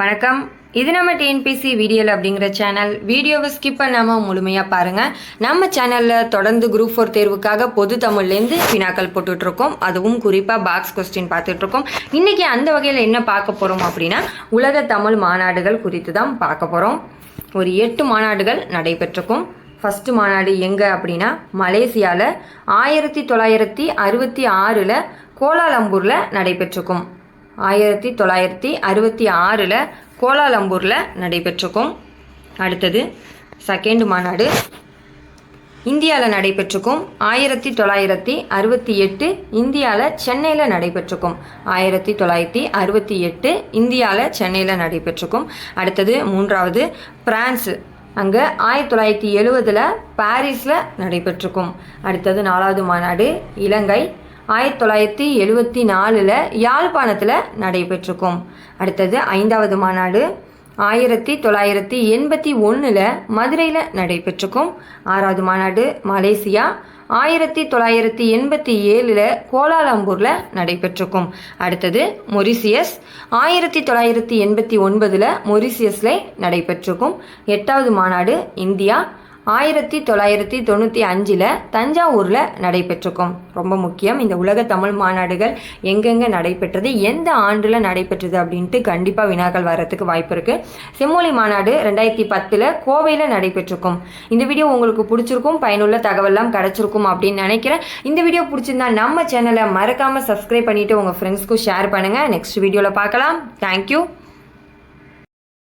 வணக்கம். இது நம்ம டிஎன்பிசி வீடியோல அப்படிங்கிற சேனல் வீடியோவை ஸ்கிப் பண்ணாமல் முழுமையாக பாருங்கள் நம்ம சேனலில் தொடர்ந்து குரூப் ஃபோர் தேர்வுக்காக பொது தமிழ்லேருந்து வினாக்கள் போட்டுட்ருக்கோம். அதுவும் குறிப்பாக பாக்ஸ் கொஸ்டின் பார்த்துட்ருக்கோம். இன்றைக்கி அந்த வகையில் என்ன பார்க்க போகிறோம் அப்படின்னா உலக தமிழ் மாநாடுகள் குறித்து தான் பார்க்க போகிறோம் ஒரு எட்டு மாநாடுகள் நடைபெற்றிருக்கும். ஃபஸ்ட்டு மாநாடு எங்கே அப்படின்னா மலேசியாவில் ஆயிரத்தி தொள்ளாயிரத்தி அறுபத்தி ஆறில் கோலாலம்பூரில் நடைபெற்றிருக்கும். ஆயிரத்தி தொள்ளாயிரத்தி அறுபத்தி ஆறில் கோலாலம்பூரில் நடைபெற்றிருக்கும் அடுத்தது செகண்ட் மாநாடு. இந்தியாவில் நடைபெற்றிருக்கும் ஆயிரத்தி தொள்ளாயிரத்தி அறுபத்தி எட்டு இந்தியாவில் சென்னையில் நடைபெற்றிருக்கும் ஆயிரத்தி தொள்ளாயிரத்தி அறுபத்தி எட்டு இந்தியாவில் சென்னையில் நடைபெற்றிருக்கும் அடுத்தது மூன்றாவது பிரான்ஸு. அங்கே ஆயிரத்தி தொள்ளாயிரத்தி எழுவதில் பாரிஸில் நடைபெற்றிருக்கும் அடுத்தது நாலாவது மாநாடு இலங்கை. ஆயிரத்தி தொள்ளாயிரத்தி எழுபத்தி நாலில் யாழ்ப்பாணத்தில் நடைபெற்றிருக்கும். அடுத்தது ஐந்தாவது மாநாடு ஆயிரத்தி தொள்ளாயிரத்தி எண்பத்தி ஒன்றில் மதுரையில் நடைபெற்றிருக்கும். ஆறாவது மாநாடு மலேசியா ஆயிரத்தி தொள்ளாயிரத்தி எண்பத்தி ஏழில் கோலாலம்பூரில் நடைபெற்றிருக்கும். அடுத்தது மொரிசியஸ் ஆயிரத்தி தொள்ளாயிரத்தி எண்பத்தி ஒன்பதில் மொரிசியஸில் நடைபெற்றிருக்கும். எட்டாவது மாநாடு இந்தியா ஆயிரத்தி தொள்ளாயிரத்தி தொண்ணூற்றி அஞ்சில் தஞ்சாவூரில் நடைபெற்றிருக்கும். ரொம்ப முக்கியம். இந்த உலக தமிழ் மாநாடுகள் எங்கெங்கே நடைபெற்றது எந்த ஆண்டில் நடைபெற்றது அப்படின்ட்டு கண்டிப்பாக வினாக்கள் வர்றதுக்கு வாய்ப்பு இருக்குது செம்மொழி மாநாடு ரெண்டாயிரத்தி பத்தில் கோவையில் நடைபெற்றிருக்கும். இந்த வீடியோ உங்களுக்கு பிடிச்சிருக்கும் பயனுள்ள தகவல்லாம் கிடச்சிருக்கும் அப்படின்னு நினைக்கிறேன். இந்த வீடியோ பிடிச்சிருந்தா நம்ம சேனலை மறக்காமல் சப்ஸ்கிரைப் பண்ணிவிட்டு உங்கள் ஃப்ரெண்ட்ஸ்க்கும் ஷேர் பண்ணுங்கள் நெக்ஸ்ட் வீடியோவில் பார்க்கலாம். தேங்க்யூ